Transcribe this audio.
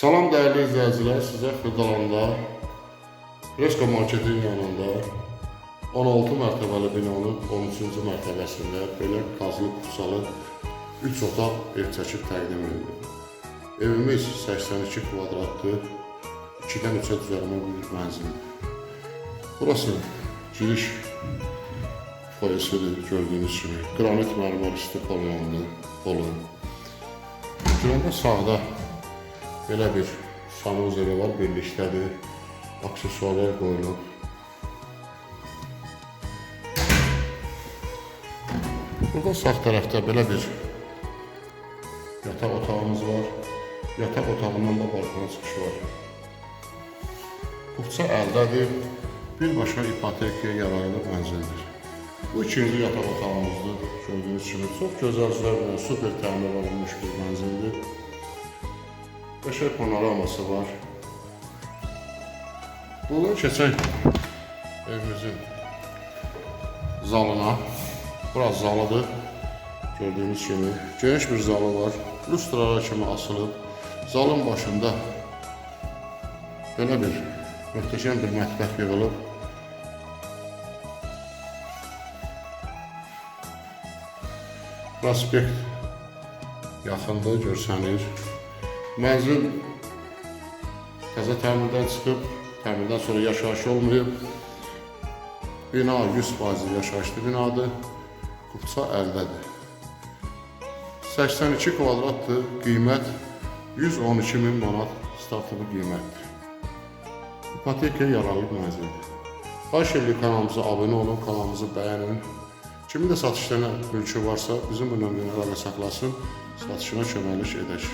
Salam değerli izleyiciler, size Xırdalanda Resko Marketin yanında 16 mərtəbəli binanın 13-cü mərtəbəsində belə qazlı kusalı 3 otaq ev çəkib təqdim edilir. Evimiz 82 kvadratdır, 2-dən 3-ə düzəlmə bir mənzildir. Burası giriş foyesidir gördüğünüz gibi. Granit mərmər üstü polonlu, polu. Girəndə sağda belə bir sanuz evi var, birlikdədir. Aksesuarlar qoyulub. Burada sağ tərəfdə belə bir yataq otağımız var. Yataq otağından da balkona çıxış var. Kupça əldədir. Birbaşa ipotekaya yararlı mənzildir. Bu ikinci yataq otağımızdır. Gördüğünüz kimi çox gözəl zərblə super təmir olunmuş bir mənzildir. Qəşəng panoraması var. Buradan keçək evimizin zalına. Burası zalıdır. Gördüğünüz kimi geniş bir zalı var. Lustralar kimi asılıb. Zalın başında belə bir möhtəşəm bir mətbəx yığılıb. Prospekt yaxında görsənir. Mənzil təzə təmirdən çıxıb, təmirdən sonra yaşayış olmayıb. Bina 100% yaşayışlı binadır. Kupça əldədir. 82 kvadratdır, qiymət 112 min manat startlı qiymətdir. İpotekaya yararlı mənzildir. Xahiş edirəm kanalımıza abunə olun, kanalımızı bəyənin. Kimin də satışlarına mülkü varsa bizim bu nömrəni əlaqə saxlasın, satışına köməklik edək.